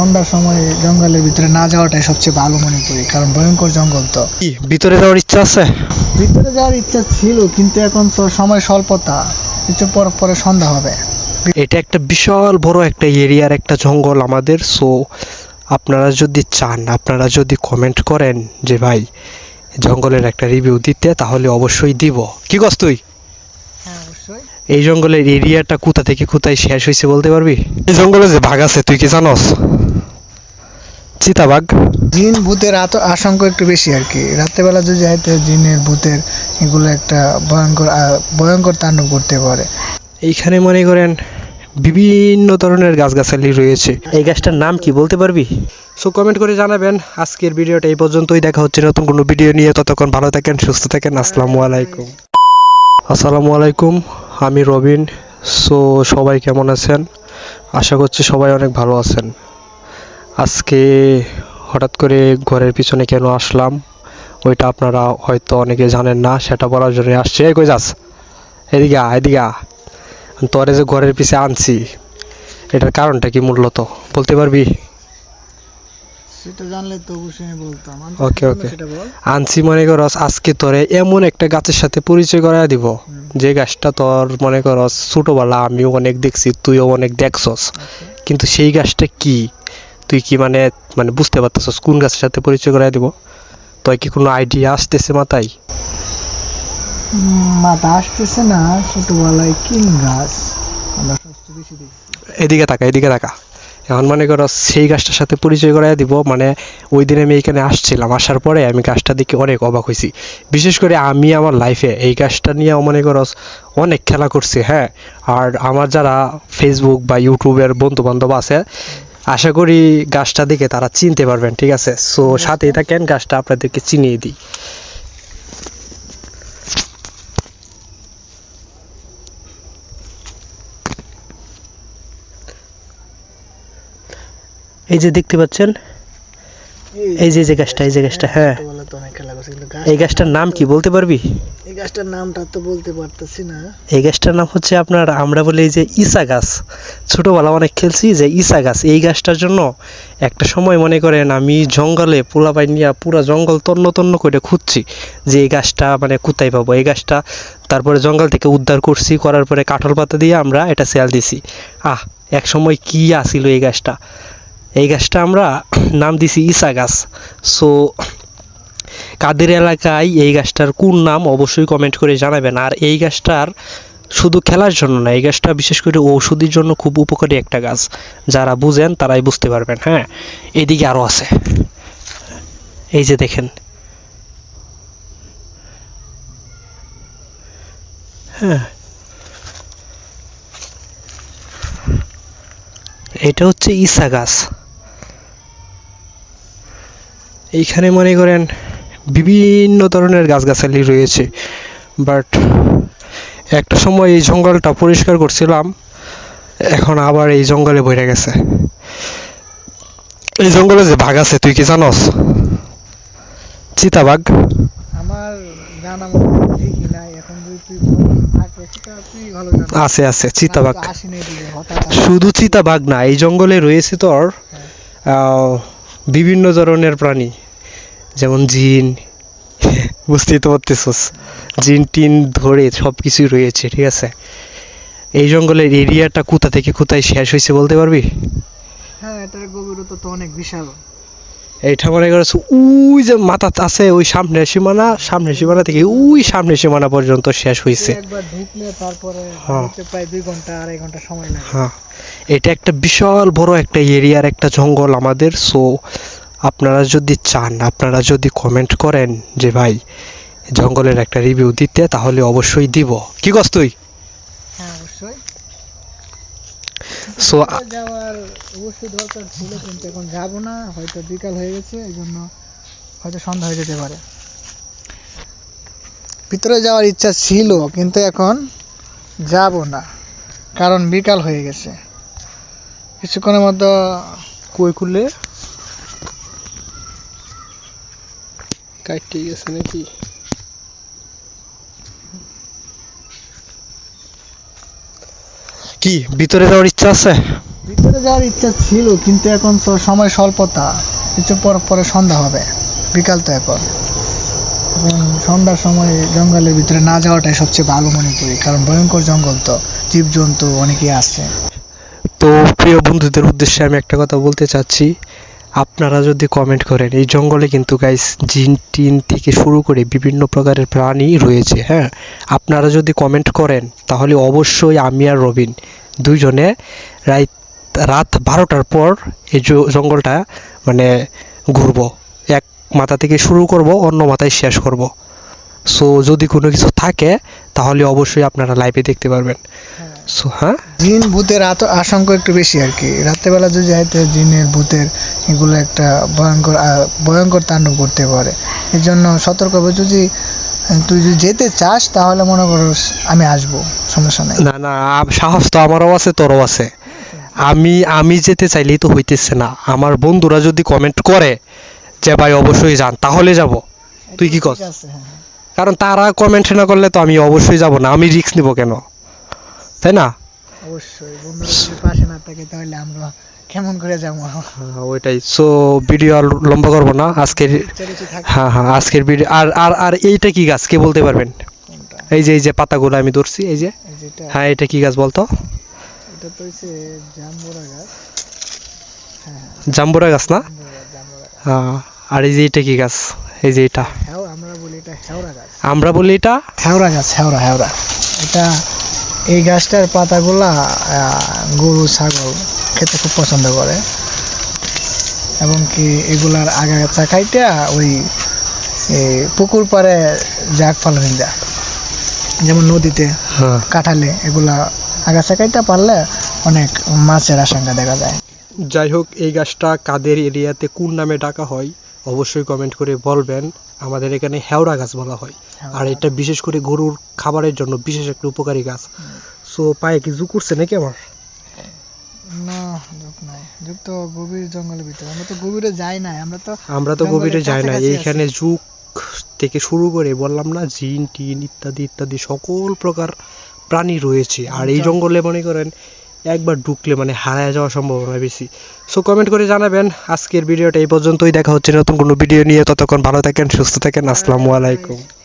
সন্ধ্যার সময় জঙ্গলের ভিতরে না যাওয়াটাই সবচেয়ে ভালো মনে করি কারণ ভয়ঙ্কর জঙ্গল তো। কি ভিতরে যাওয়ার ইচ্ছা আছে? ভিতরে যাওয়ার ইচ্ছা ছিল কিন্তু এখন তো সময় স্বল্পতা কিছু পর পরে সন্ধ্যা হবে। এটা একটা বিশাল বড় একটা এরিয়ার একটা জঙ্গল আমাদের সো আপনারা যদি চান আপনারা যদি কমেন্ট করেন যে ভাই জঙ্গলের একটা রিভিউ দিতে তাহলে অবশ্যই দিব। কি কস তুই? হ্যাঁ এই জঙ্গলের এরিয়াটা কোথা থেকে কোথায় শেষ হয়েছে বলতে পারবি? এই জঙ্গলে যে ভাগ আছে তুই কি জানস? চিতাবাঘ। জিন ভূতের আশঙ্কা একটু বেশি আর কি রাত্রেবেলা যদি যাইতে জিনের ভূতের এগুলো একটা ভয়ঙ্কর ভয়ঙ্কর তাণ্ডব করতে পারে। এইখানে মনে করেন বিভিন্ন ধরনের গাছগাছালি রয়েছে। এই গাছটার নাম কি বলতে পারবি? সো কমেন্ট করে জানাবেন। আজকের ভিডিওটা এই পর্যন্তই। দেখা হচ্ছে নতুন কোনো ভিডিও নিয়ে। ততক্ষণ ভালো থাকেন সুস্থ থাকেন। আসসালামু আলাইকুম। আসসালামু আলাইকুম। আমি রবিন। সো সবাই কেমন আছেন? আশা করছি সবাই অনেক ভালো আছেন। আজকে হঠাৎ করে ঘরের পিছনে কেন আসলাম ওইটা আপনারা হয়তো অনেকে জানেন না সেটা বলার জন্য আসছে। এই কই যাস? এদিকে এদিকে তোরে যে ঘরের পিছে আনছি এটার কারণটা কি মূলত? বলতে পারবি? সেটা জানলে তো অবশ্যই বলতাম। Okay, okay. আনছি মনে করস আজকে তোরে এমন একটা গাছের সাথে পরিচয় করায় দিব যে গাছটা তোর মনে করস ছোটবেলা আমিও অনেক দেখছি তুইও অনেক দেখছস। কিন্তু সেই গাছটা কি? তুই কি মানে মানে বুঝতে পারতেছস কোন গাছের সাথে পরিচয় করাই দিব? তোর কি কোনো আইডিয়া আসতেছে মাথায়? মাথা আসতেছে না ছোটবেলায় কিং গাছ। আমরা সবচেয়ে বেশি দেখছি। এদিকে তাকা এদিকে তাকা এখন মনে করো সেই গাছটার সাথে পরিচয় করাই দিব মানে ওই দিন আমি এখানে আসছিলাম আসার পরে আমি গাছটা দেখে অনেক অবাক হয়েছি। বিশেষ করে আমি আমার লাইফে এই গাছটা নিয়ে মনে করো অনেক খেলা করছি হ্যাঁ। আর আমার যারা ফেসবুক বা ইউটিউবের বন্ধু বান্ধব আছে আশা করি গাছটা দেখে তারা চিনতে পারবেন ঠিক আছে? সো সাথেই থাকেন গাছটা আপনাদেরকে চিনিয়ে দিই। এই যে দেখতে পাচ্ছেন? এই যে যে গাছটা এই যে গাছটা হ্যাঁ। কিন্তু এই গাছটার নাম কি বলতে পারবি? এই গাছটার নামটা তো বলতে পারতেছি না। এই গাছটার নাম হচ্ছে আপনার আমরা বলি যে ইসা গাছ। ছোটবেলা অনেক খেলছি যে ইসা গাছ। এই গাছটার জন্য একটা সময় মনে করেন আমি জঙ্গলে পোলাপাই নিয়ে পুরা জঙ্গল তন্ন তন্ন করে খুঁজছি যে এই গাছটা মানে কোথায় পাবো। এই গাছটা তারপরে জঙ্গল থেকে উদ্ধার করছি করার পরে কাঠল পাতা দিয়ে আমরা এটা সেল দিছি। আহ এক সময় কি আসিল এই গাছটা? এই গাছটা আমরা নাম দিছি ইসা গাছ। সো কাদের এলাকায় এই গাছটার কোন নাম অবশ্যই কমেন্ট করে জানাবেন। আর এই গাছটার শুধু খেলার জন্য না, এই গাছটা বিশেষ করে ঔষধির জন্য খুব উপকারী একটা গাছ। যারা বুঝেন তারাই বুঝতে পারবেন হ্যাঁ? এদিকে আরও আছে। এই যে দেখেন। হ্যাঁ। এটা হচ্ছে ইসা গাছ। এইখানে মনে করেন বিভিন্ন ধরনের গাছগাছালি রয়েছে। বাট একটা সময় এই জঙ্গলটা পরিষ্কার করছিলাম এখন আবার এই জঙ্গলে বইরে গেছে। এই জঙ্গলে যে বাঘ আছে তুই কি জানস? চিতাবাঘ। আমার জানা আছে আছে চিতাবাঘ। শুধু চিতাবাঘ না এই জঙ্গলে রয়েছে তোর বিভিন্ন ধরনের প্রাণী। যেমন জিন। বুঝতেই তো পারতেছস। জিন টিন ধরে সব কিছুই রয়েছে ঠিক আছে? এই জঙ্গলের এরিয়াটা কোথা থেকে কোথায় শেষ হয়েছে বলতে পারবি? হ্যাঁ এটার গভীরতা তো অনেক বিশাল। এইটা মনে করছ ওই যে মাথা আছে ওই সামনের সীমানা সামনের সীমানা থেকে ওই সামনের সীমানা পর্যন্ত শেষ হয়েছে। একবার ঢুকলে তারপরে হ্যাঁ। প্রায় দুই ঘণ্টা আড়াই ঘণ্টা সময় লাগে। হ্যাঁ। এটা একটা বিশাল বড় একটা এরিয়ার একটা জঙ্গল আমাদের সো আপনারা যদি চান আপনারা যদি কমেন্ট করেন যে ভাই জঙ্গলের একটা রিভিউ দিতে তাহলে অবশ্যই দিব। কি কস তুই? হ্যাঁ অবশ্যই। সো ভিতরে যাওয়ার অবশ্যই দরকার ছিল কিন্তু এখন যাব না। হয়তো বিকাল হয়ে গেছে এই জন্য হয়তো সন্ধ্যা হয়ে যেতে পারে। ভিতরে যাওয়ার ইচ্ছা ছিল কিন্তু এখন যাব না কারণ বিকাল হয়ে গেছে। কিছুক্ষণের মধ্যে কই খুললে? কাটতে গেছে নাকি? কি ভিতরে যাওয়ার ইচ্ছা আছে? ভিতরে যাওয়ার ইচ্ছা ছিল কিন্তু এখন তো সময় স্বল্পতা। কিছু পর পরে সন্ধ্যা হবে বিকাল তো এখন। এখন সন্ধ্যার সময় জঙ্গলের ভিতরে না যাওয়াটাই সবচেয়ে ভালো মনে করি কারণ ভয়ঙ্কর জঙ্গল তো জীবজন্তু অনেকেই আছে। তো প্রিয় বন্ধুদের উদ্দেশ্যে আমি একটা কথা বলতে চাচ্ছি। আপনারা যদি কমেন্ট করেন, এই জঙ্গলে কিন্তু গাইস জিন টিন থেকে শুরু করে বিভিন্ন প্রকারের প্রাণী রয়েছে হ্যাঁ? আপনারা যদি কমেন্ট করেন, তাহলে অবশ্যই আমি আর রবিন দুইজনে রাত রাত বারোটার পর এই জঙ্গলটা মানে ঘুরবো। এক মাথা থেকে শুরু করব, অন্য মাথায় শেষ করব। সো যদি কোনো কিছু থাকে তাহলে অবশ্যই আপনারা লাইভে দেখতে পারবেন। সো হ্যাঁ? জিন ভূতের আত- আশঙ্কা একটু বেশি আর কি। রাত্রেবেলা যদি যাইতে জিনের ভূতের এগুলো একটা ভয়ঙ্কর ভয়ঙ্কর তাণ্ডব করতে পারে। এই জন্য সতর্ক হবে। যদি তুই যদি যেতে চাস তাহলে মনে করো আমি আসব। সমস্যা নেই। না না সাহস তো আমারও আছে তোরও আছে। আমি আমি যেতে চাইলেই তো হইতেছে না। আমার বন্ধুরা যদি কমেন্ট করে যে ভাই অবশ্যই যান তাহলে যাব। তুই কি কস? হ্যাঁ, হ্যাঁ। কারণ তারা কমেন্ট না করলে তো আমি অবশ্যই যাব না। আমি রিস্ক নিব কেন? তাই না? অবশ্যই পাশে না থাকে তাহলে আমরা কেমন করে যাব? হ্যাঁ, ওইটাই। সো ভিডিও আর লম্বা করব না। আজকের হ্যাঁ হ্যাঁ আজকের ভিডিও আর আর আর এইটা কি গাছ? কে বলতে পারবেন? এই যে এই যে পাতাগুলো আমি ধরছি এই যে। হ্যাঁ এটা কি গাছ বলতো? এটা তো হচ্ছে জাম্বুরা গাছ। হ্যাঁ জাম্বুরা গাছ না। হ্যাঁ আর এই যে এটা কি গাছ? এই যে এটা হ্যাঁ আমরা এটা হেওড়া গাছ। আমরা বলি এটা? হেওড়া গাছ হেওড়া হেওড়া। এটা এই গাছটার পাতাগুলা গরু ছাগল খেতে খুব পছন্দ করে। এবং কি এগুলার আগাছা খাইটা ওই পুকুর পাড়ে জাগ ফালানি দেয়। যেমন নদীতে হ্যাঁ। কাঁঠালে এগুলা আগাছা খাইতে পারলে অনেক মাছের আশঙ্কা দেখা যায়। যাই হোক এই গাছটা কাদের এরিয়াতে কোন নামে ডাকা হয় অবশ্যই কমেন্ট করে বলবেন। আমাদের এখানে হেওড়া গাছ বলা হয়। আর এটা বিশেষ করে গরুর খাবারের জন্য বিশেষ একটা উপকারী গাছ। সো পায়ে কি জু করছে নাকি আমার না যুগ নাই। যুগ তো গভীর জঙ্গলের ভিতরে। আমরা তো গভীরে যাই না আমরা তো আমরা তো গভীরে যাই না এইখানে যুগ থেকে শুরু করে বললাম না জিন টিন ইত্যাদি ইত্যাদি সকল প্রকার প্রাণী রয়েছে। আর এই। জঙ্গলে মনে করেন একবার ঢুকলে মানে হারায় যাওয়ার সম্ভাবনা বেশি। সো কমেন্ট করে জানাবেন। আজকের ভিডিওটা এই পর্যন্তই। দেখা হচ্ছে নতুন কোনো ভিডিও নিয়ে। ততক্ষণ ভালো থাকেন, সুস্থ থাকেন। আসসালামু আলাইকুম।